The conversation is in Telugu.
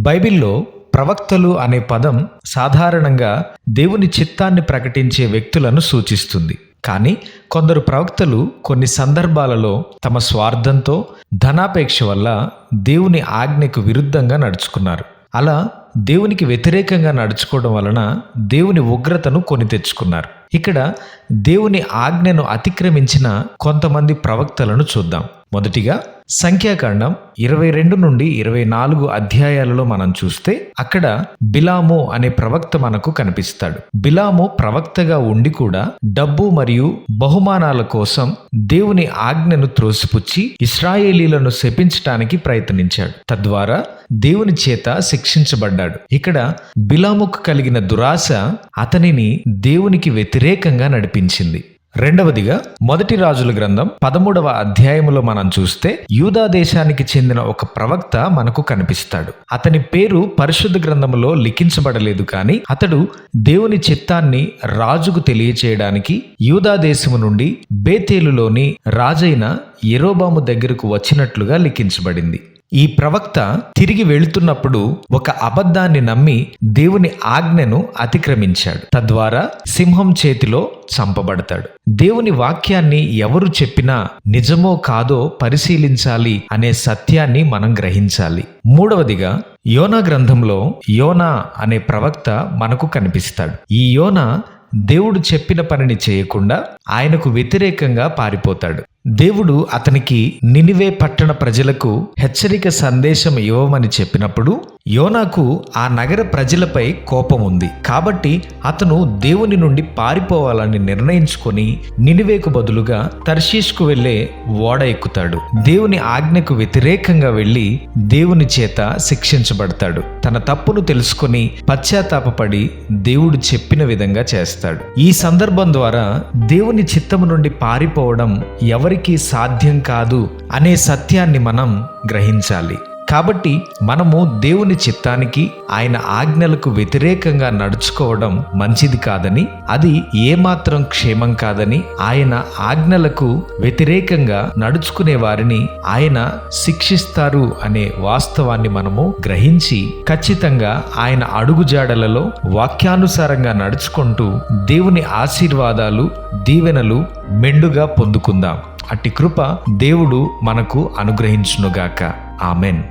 బైబిల్లో ప్రవక్తలు అనే పదం సాధారణంగా దేవుని చిత్తాన్ని ప్రకటించే వ్యక్తులను సూచిస్తుంది. కానీ కొందరు ప్రవక్తలు కొన్ని సందర్భాలలో తమ స్వార్థంతో ధనాపేక్ష వల్ల దేవుని ఆజ్ఞకు విరుద్ధంగా నడుచుకున్నారు. అలా దేవునికి వ్యతిరేకంగా నడుచుకోవడం వలన దేవుని ఉగ్రతను కొని తెచ్చుకున్నారు. ఇక్కడ దేవుని ఆజ్ఞను అతిక్రమించిన కొంతమంది ప్రవక్తలను చూద్దాం. మొదటిగా సంఖ్యాకాండం ఇరవై రెండు నుండి ఇరవై నాలుగు అధ్యాయాలలో మనం చూస్తే అక్కడ బిలాము అనే ప్రవక్త మనకు కనిపిస్తాడు. బిలాము ప్రవక్తగా ఉండి కూడా డబ్బు మరియు బహుమానాల కోసం దేవుని ఆజ్ఞను త్రోసిపుచ్చి ఇస్రాయేలీలను శపించటానికి ప్రయత్నించాడు. తద్వారా దేవుని చేత శిక్షించబడ్డాడు. ఇక్కడ బిలాముకు కలిగిన దురాశ అతనిని దేవునికి వ్యతిరేకంగా నడిపించింది. రెండవదిగా మొదటి రాజుల గ్రంథం పదమూడవ అధ్యాయములో మనం చూస్తే యూదా దేశానికి చెందిన ఒక ప్రవక్త మనకు కనిపిస్తాడు. అతని పేరు పరిశుద్ధ గ్రంథములో లిఖించబడలేదు కానీ అతడు దేవుని చిత్తాన్ని రాజుకు తెలియచేయడానికి యూదా దేశము నుండి బేతేలులోని రాజైన ఎరోబాము దగ్గరకు వచ్చినట్లుగా లిఖించబడింది. ఈ ప్రవక్త తిరిగి వెళుతున్నప్పుడు ఒక అబద్ధాన్ని నమ్మి దేవుని ఆజ్ఞను అతిక్రమించాడు. తద్వారా సింహం చేతిలో చంపబడతాడు. దేవుని వాక్యాన్ని ఎవరు చెప్పినా నిజమో కాదో పరిశీలించాలి అనే సత్యాన్ని మనం గ్రహించాలి. మూడవదిగా యోనా గ్రంథంలో యోనా అనే ప్రవక్త మనకు కనిపిస్తాడు. ఈ యోనా దేవుడు చెప్పిన పనిని చేయకుండా ఆయనకు వ్యతిరేకంగా పారిపోతాడు. దేవుడు అతనికి నినివే పట్టణ ప్రజలకు హెచ్చరిక సందేశం ఇవ్వమని చెప్పినప్పుడు యోనాకు ఆ నగర ప్రజలపై కోపం ఉంది. కాబట్టి అతను దేవుని నుండి పారిపోవాలని నిర్ణయించుకొని నినివేకు బదులుగా తర్షీష్కు వెళ్ళే ఓడ ఎక్కుతాడు. దేవుని ఆజ్ఞకు వ్యతిరేకంగా వెళ్ళి దేవుని చేత శిక్షించబడతాడు. తన తప్పును తెలుసుకొని పశ్చాత్తాపపడి దేవుడు చెప్పిన విధంగా చేస్తాడు. ఈ సందర్భం ద్వారా దేవుని చిత్తము నుండి పారిపోవడం ఎవరికీ సాధ్యం కాదు అనే సత్యాన్ని మనం గ్రహించాలి. కాబట్టి మనము దేవుని చిత్తానికి ఆయన ఆజ్ఞలకు వ్యతిరేకంగా నడుచుకోవడం మంచిది కాదని అది ఏమాత్రం క్షేమం కాదని ఆయన ఆజ్ఞలకు వ్యతిరేకంగా నడుచుకునే వారిని ఆయన శిక్షిస్తారు అనే వాస్తవాన్ని మనము గ్రహించి ఖచ్చితంగా ఆయన అడుగుజాడలలో వాక్యానుసారంగా నడుచుకుంటూ దేవుని ఆశీర్వాదాలు దీవెనలు మెండుగా పొందుకుందాం. అట్టి కృప దేవుడు మనకు అనుగ్రహించునుగాక. ఆమెన్.